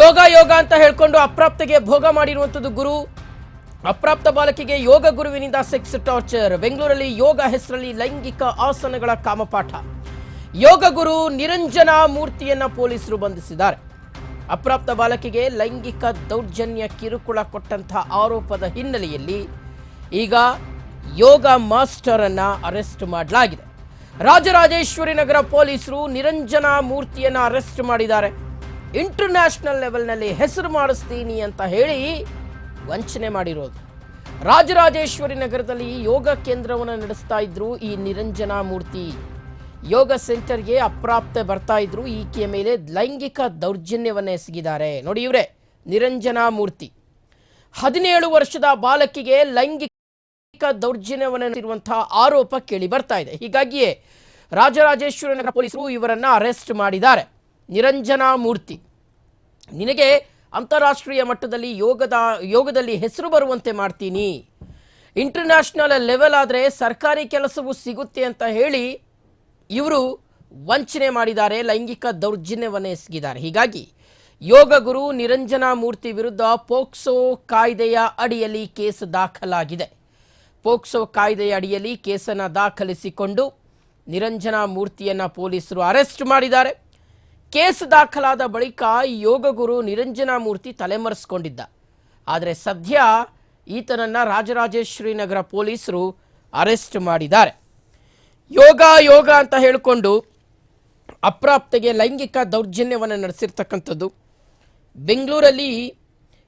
ಯೋಗ ಯೋಗ ಅಂತ ಹೇಳ್ಕೊಂಡು ಅಪ್ರಾಪ್ತಿಗೆ ಭೋಗ ಮಾಡಿರುವಂಥದ್ದು ಗುರು. ಅಪ್ರಾಪ್ತ ಬಾಲಕಿಗೆ ಯೋಗ ಗುರುವಿನಿಂದ ಸೆಕ್ಸ್ ಟಾರ್ಚರ್ ಬೆಂಗಳೂರಲ್ಲಿ ಯೋಗ ಹೆಸರಲ್ಲಿ ಲೈಂಗಿಕ ಆಸನಗಳ ಕಾಮಪಾಠ. ಯೋಗ ಗುರು ನಿರಂಜನ ಮೂರ್ತಿಯನ್ನ ಪೊಲೀಸರು ಬಂಧಿಸಿದ್ದಾರೆ. ಅಪ್ರಾಪ್ತ ಬಾಲಕಿಗೆ ಲೈಂಗಿಕ ದೌರ್ಜನ್ಯ ಕಿರುಕುಳ ಕೊಟ್ಟಂತಹ ಆರೋಪದ ಹಿನ್ನೆಲೆಯಲ್ಲಿ ಈಗ ಯೋಗ ಮಾಸ್ಟರ್ ಅನ್ನ ಅರೆಸ್ಟ್ ಮಾಡಲಾಗಿದೆ. ರಾಜರಾಜೇಶ್ವರಿ ನಗರ ಪೊಲೀಸರು ನಿರಂಜನ ಮೂರ್ತಿಯನ್ನ ಅರೆಸ್ಟ್ ಮಾಡಿದ್ದಾರೆ. ಇಂಟರ್ನ್ಯಾಷನಲ್ ಲೆವೆಲ್ನಲ್ಲಿ ಹೆಸರು ಮಾಡಿಸ್ತೀನಿ ಅಂತ ಹೇಳಿ ವಂಚನೆ ಮಾಡಿರೋದು. ರಾಜರಾಜೇಶ್ವರಿ ನಗರದಲ್ಲಿ ಯೋಗ ಕೇಂದ್ರವನ್ನು ನಡೆಸ್ತಾ ಇದ್ರು ಈ ನಿರಂಜನಾ ಮೂರ್ತಿ. ಯೋಗ ಸೆಂಟರ್ಗೆ ಅಪ್ರಾಪ್ತೆ ಬರ್ತಾ ಇದ್ರು, ಈಕೆಯ ಮೇಲೆ ಲೈಂಗಿಕ ದೌರ್ಜನ್ಯವನ್ನು ಎಸಗಿದ್ದಾರೆ. ನೋಡಿ ಇವರೇ, ನಿರಂಜನಾ ಮೂರ್ತಿ. ಹದಿನೇಳು ವರ್ಷದ ಬಾಲಕಿಗೆ ಲೈಂಗಿಕ ದೌರ್ಜನ್ಯವನ್ನು ಆರೋಪ ಕೇಳಿ ಬರ್ತಾ ಇದೆ. ಹೀಗಾಗಿಯೇ ರಾಜರಾಜೇಶ್ವರಿ ನಗರ ಪೊಲೀಸರು ಇವರನ್ನ ಅರೆಸ್ಟ್ ಮಾಡಿದ್ದಾರೆ. ನಿರಂಜನಾ ಮೂರ್ತಿ. ನಿನಗೆ ಅಂತಾರಾಷ್ಟ್ರೀಯ ಮಟ್ಟದಲ್ಲಿ ಯೋಗದ, ಯೋಗದಲ್ಲಿ ಹೆಸರು ಬರುವಂತೆ ಮಾಡ್ತೀನಿ. ಇಂಟರ್ನ್ಯಾಷನಲ್ ಲೆವೆಲ್ ಆದರೆ ಸರ್ಕಾರಿ ಕೆಲಸವು ಸಿಗುತ್ತೆ ಅಂತ ಹೇಳಿ ಇವರು ವಂಚನೆ ಮಾಡಿದ್ದಾರೆ, ಲೈಂಗಿಕ ದೌರ್ಜನ್ಯವನ್ನು ಎಸಗಿದ್ದಾರೆ. ಹೀಗಾಗಿ ಯೋಗ ಗುರು ನಿರಂಜನಾ ಮೂರ್ತಿ ವಿರುದ್ಧ ಪೋಕ್ಸೋ ಕಾಯ್ದೆಯ ಅಡಿಯಲ್ಲಿ ಕೇಸ್ ದಾಖಲಾಗಿದೆ. ಪೋಕ್ಸೋ ಕಾಯ್ದೆಯ ಅಡಿಯಲ್ಲಿ ಕೇಸನ್ನು ದಾಖಲಿಸಿಕೊಂಡು ನಿರಂಜನಾ ಮೂರ್ತಿಯನ್ನು ಪೊಲೀಸರು ಅರೆಸ್ಟ್ ಮಾಡಿದ್ದಾರೆ. ಕೇಸ್ ದಾಖಲಾದ ಬಳಿಕ ಯೋಗ ಗುರು ನಿರಂಜನಾ ಮೂರ್ತಿ ತಲೆಮರೆಸ್ಕೊಂಡಿದ್ದ. ಆದರೆ ಸದ್ಯ ಈತನನ್ನ ರಾಜರಾಜೇಶ್ವರಿ ನಗರ ಪೊಲೀಸರು ಅರೆಸ್ಟ್ ಮಾಡಿದ್ದಾರೆ. ಯೋಗ ಯೋಗ ಅಂತ ಹೇಳಿಕೊಂಡು ಅಪ್ರಾಪ್ತೆಗೆ ಲೈಂಗಿಕ ದೌರ್ಜನ್ಯವನ್ನು ನಡೆಸಿರ್ತಕ್ಕಂಥದ್ದು. ಬೆಂಗಳೂರಲ್ಲಿ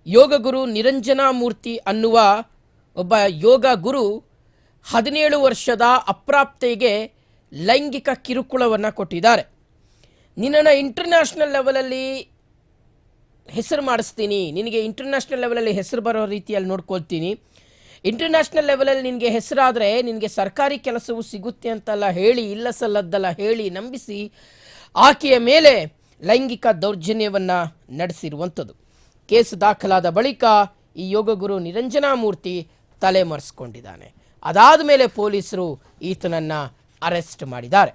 ಯೋಗ ಗುರು ನಿರಂಜನಾ ಮೂರ್ತಿ ಅನ್ನುವ ಒಬ್ಬ ಯೋಗ ಗುರು ಹದಿನೇಳು ವರ್ಷದ ಅಪ್ರಾಪ್ತೆಗೆ ಲೈಂಗಿಕ ಕಿರುಕುಳವನ್ನು ಕೊಟ್ಟಿದ್ದಾರೆ. ನಿನ್ನನ್ನು ಇಂಟರ್ನ್ಯಾಷನಲ್ ಲೆವೆಲಲ್ಲಿ ಹೆಸರು ಮಾಡಿಸ್ತೀನಿ. ನಿನಗೆ ಇಂಟರ್ನ್ಯಾಷನಲ್ ಲೆವೆಲಲ್ಲಿ ಹೆಸರು ಬರೋ ರೀತಿಯಲ್ಲಿ ನೋಡ್ಕೊಳ್ತೀನಿ. ಇಂಟರ್ನ್ಯಾಷನಲ್ ಲೆವೆಲಲ್ಲಿ ನಿನಗೆ ಹೆಸರಾದರೆ ನಿನಗೆ ಸರ್ಕಾರಿ ಕೆಲಸವು ಸಿಗುತ್ತೆ ಅಂತೆಲ್ಲ ಹೇಳಿ, ಇಲ್ಲ ಸಲ್ಲದ್ದಲ್ಲ ಹೇಳಿ ನಂಬಿಸಿ ಆಕೆಯ ಮೇಲೆ ಲೈಂಗಿಕ ದೌರ್ಜನ್ಯವನ್ನು ನಡೆಸಿರುವಂಥದ್ದು. ಕೇಸ್ ದಾಖಲಾದ ಬಳಿಕ ಈ ಯೋಗ ಗುರು ನಿರಂಜನಾ ಮೂರ್ತಿ ತಲೆಮರೆಸ್ಕೊಂಡಿದ್ದಾನೆ. ಅದಾದ ಮೇಲೆ ಪೊಲೀಸರು ಈತನನ್ನು ಅರೆಸ್ಟ್ ಮಾಡಿದ್ದಾರೆ.